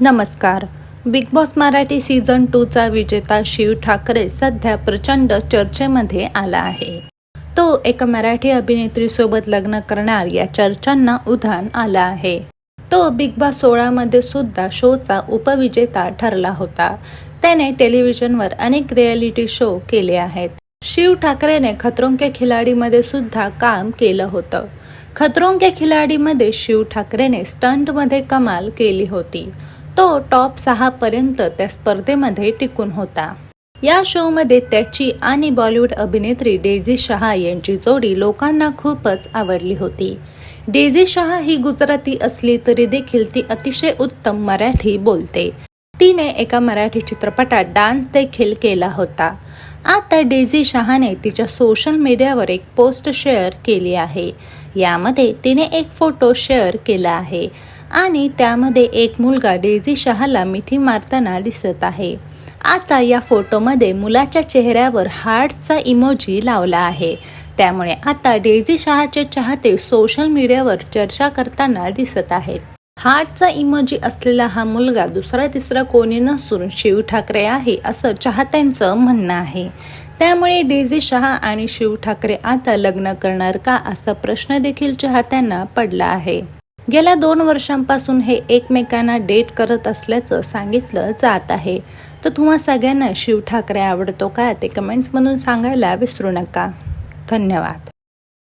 नमस्कार. Big Boss Marathi season टूचा विजेता शिव ठाकरे सध्या प्रचंड चर्चेमध्ये आला आहे. तो एका मराठी अभिनेत्रीसोबत लग्न करणार या चर्चांना उधाण आलं आहे. तो बिग बॉस सोळामध्ये सुद्धा शोचा उपविजेता ठरला होता. त्याने टेलिव्हिजनवर अनेक रियालिटी शो केले आहेत. शिव ठाकरेने खतरों के खिलाडीमध्ये सुद्धा काम केलं होतं. खतरों के खिलाडीमध्ये शिव ठाकरेने स्टंटमध्ये कमाल केली होती. तो टॉप सहा पर्यंत त्या स्पर्धेमध्ये टिकून होता. या शोमध्ये त्याची आणि बॉलिवूड अभिनेत्री डेझी शहा यांची जोडी लोकांना खूपच आवडली होती. डेझी शहा ही गुजराती असली तरी देखील ती अतिशय उत्तम मराठी बोलते. तिने एका मराठी चित्रपटात डान्स देखील केला होता. आता डेझी शहाने तिच्या सोशल मीडियावर एक पोस्ट शेअर केली आहे. यामध्ये तिने एक फोटो शेअर केला आहे. आणि त्यामध्ये एक मुलगा डेझी शहाला मिठी मारताना दिसत आहे. आता या फोटोमध्ये मुलाच्या चेहऱ्यावर हार्टचा इमोजी लावला आहे. त्यामुळे आता डेझी शहाचे चाहते सोशल मीडियावर चर्चा करताना दिसत आहेत. हार्टचा इमोजी असलेला हा मुलगा दुसरा तिसरा कोणी नसून शिव ठाकरे आहे असं चाहत्यांचं म्हणणं आहे. त्यामुळे डेझी शहा आणि शिव ठाकरे आता लग्न करणार का असा प्रश्न देखील चाहत्यांना पडला आहे. गेल्या दोन वर्षांपासून हे एकमेकांना डेट करत असल्याचं सांगितलं जात आहे. तर तुम्हा सगळ्यांना शिव ठाकरे आवडतो का? ते कमेंट्समधून सांगायला विसरू नका. धन्यवाद.